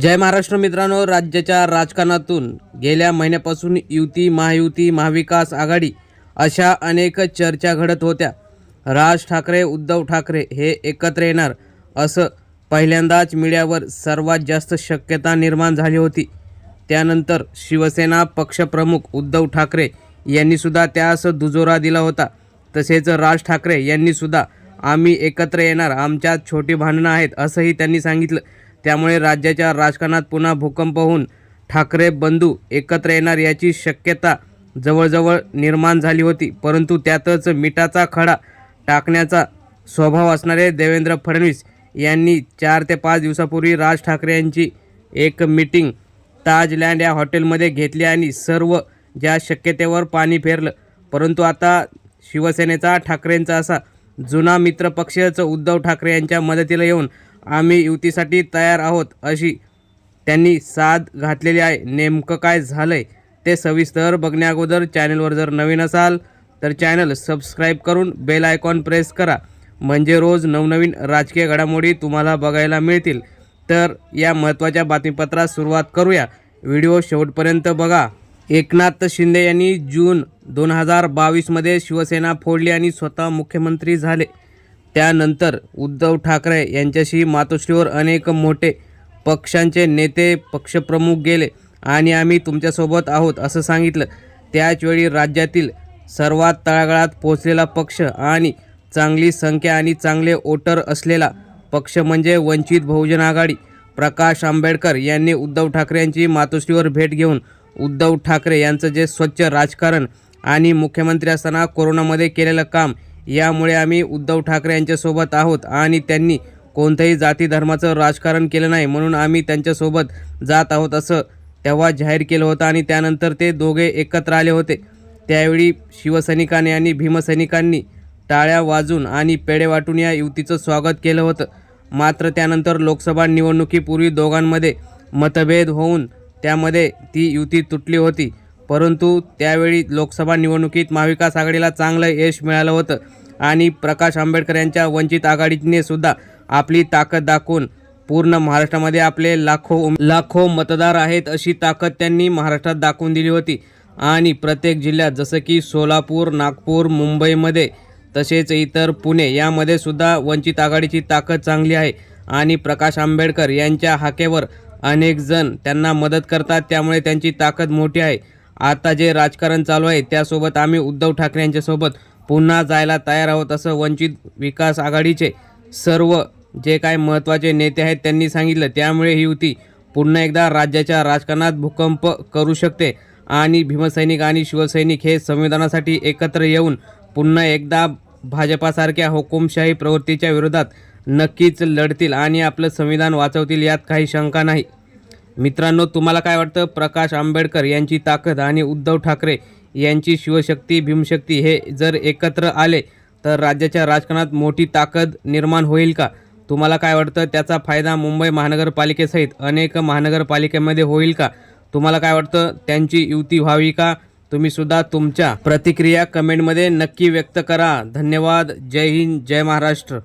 जय महाराष्ट्र मित्रांनो राज्याच्या राजकारणातून गेल्या महिन्यापासून युती महायुती महाविकास आघाडी अशा अनेक चर्चा घडत होत्या. राज ठाकरे उद्धव ठाकरे हे एकत्र येणार असं पहिल्यांदाच मीडियावर सर्वात जास्त शक्यता निर्माण झाली होती. त्यानंतर शिवसेना पक्षप्रमुख उद्धव ठाकरे यांनीसुद्धा त्यास दुजोरा दिला होता. तसेच राज ठाकरे यांनीसुद्धा आम्ही एकत्र येणार आमच्यात छोटी भांडणं आहेत असंही त्यांनी सांगितलं. त्यामुळे राज्याच्या राजकारणात पुन्हा भूकंप होऊन ठाकरे बंधू एकत्र येणार याची शक्यता जवळजवळ निर्माण झाली होती. परंतु त्यातच मिठाचा खडा टाकण्याचा स्वभाव असणारे देवेंद्र फडणवीस यांनी चार ते पाच दिवसापूर्वी राज ठाकरे यांची एक मीटिंग ताजलँड या हॉटेलमध्ये घेतली आणि सर्व ज्या शक्यतेवर पाणी फेरलं परंतु आता शिवसेनेचा ठाकरेंचा असा जुना मित्रपक्षच उद्धव ठाकरे यांच्या मदतीला येऊन आम्ही युतीसाठी तयार आहोत अशी त्यांनी साथ घातलेली आहे. नेमकं काय झालंय ते सविस्तर बघण्याअगोदर चॅनलवर जर नवीन असाल तर चॅनल सबस्क्राईब करून बेल आयकॉन प्रेस करा. म्हणजे रोज नवनवीन राजकीय घडामोडी तुम्हाला बघायला मिळतील. तर या महत्त्वाच्या बातमीपत्रास सुरुवात करूया. व्हिडिओ शेवटपर्यंत बघा. एकनाथ शिंदे यांनी जून दोन हजार बावीसमध्ये शिवसेना फोडली आणि स्वतः मुख्यमंत्री झाले. त्यानंतर उद्धव ठाकरे यांच्याशी मातोश्रीवर अनेक मोठे पक्षांचे नेते पक्षप्रमुख गेले आणि आम्ही तुमच्यासोबत आहोत असं सांगितलं. त्याचवेळी राज्यातील सर्वात तळागाळात पोहोचलेला पक्ष आणि चांगली संख्या आणि चांगले ओटर असलेला पक्ष म्हणजे वंचित बहुजन आघाडी. प्रकाश आंबेडकर यांनी उद्धव ठाकरे यांची मातोश्रीवर भेट घेऊन उद्धव ठाकरे यांचं जे स्वच्छ राजकारण आणि मुख्यमंत्री असताना कोरोनामध्ये केलेलं काम यामुळे आम्ही उद्धव ठाकरे यांच्यासोबत आहोत आणि त्यांनी कोणत्याही जाती धर्माचं राजकारण केलं नाही म्हणून आम्ही त्यांच्यासोबत जात आहोत असं तेव्हा जाहीर केलं होतं आणि त्यानंतर ते दोघे एकत्र आले होते. त्यावेळी शिवसैनिकांनी आणि भीमसैनिकांनी टाळ्या वाजून आणि पेढे वाटून या युतीचं स्वागत केलं होतं. मात्र त्यानंतर लोकसभा निवडणुकीपूर्वी दोघांमध्ये मतभेद होऊन त्यामध्ये ती युती तुटली होती. परंतु त्यावेळी लोकसभा निवडणुकीत महाविकास आघाडीला चांगलं यश मिळालं होतं. आणि प्रकाश आंबेडकर यांच्या वंचित आघाडीने सुद्धा आपली ताकद दाखवून पूर्ण महाराष्ट्रामध्ये आपले लाखो लाखो मतदार आहेत अशी ताकद त्यांनी महाराष्ट्रात दाखवून दिली होती. आणि प्रत्येक जिल्ह्यात जसं की सोलापूर नागपूर मुंबईमध्ये तसेच इतर पुणे यामध्ये सुद्धा वंचित आघाडीची ताकद चांगली आहे. आणि प्रकाश आंबेडकर यांच्या हाकेवर अनेक जण त्यांना मदत करतात. त्यामुळे त्यांची ताकद मोठी आहे. आता जे राजकारण चालू आहे त्यासोबत आम्ही उद्धव ठाकरे यांच्यासोबत पुन्हा जायला तयार आहोत असं वंचित विकास आघाडीचे सर्व जे काय महत्त्वाचे नेते आहेत त्यांनी सांगितलं. त्यामुळे ही युती पुन्हा एकदा राज्याच्या राजकारणात भूकंप करू शकते आणि भीमसैनिक आणि शिवसैनिक हे संविधानासाठी एकत्र येऊन पुन्हा एकदा भाजपासारख्या हुकुमशाही प्रवृत्तीच्या विरोधात नक्कीच लढतील आणि आपलं संविधान वाचवतील यात काही शंका नाही. मित्रांनो तुम्हाला काय वाटतं? प्रकाश आंबेडकर यांची ताकद आणि उद्धव ठाकरे यांची शिवशक्ती भीमशक्ती हे जर एकत्र आले तर राज्याच्या राजकारणात मोठी ताकद निर्माण होईल का? तुम्हाला काय वाटतं? त्याचा फायदा मुंबई महानगरपालिकेसहित अनेक महानगरपालिकेमध्ये होईल का? तुम्हाला काय वाटतं? त्यांची युती व्हावी का? तुम्ही सुद्धा तुमच्या प्रतिक्रिया कमेंटमध्ये नक्की व्यक्त करा. धन्यवाद. जय हिंद. जय महाराष्ट्र.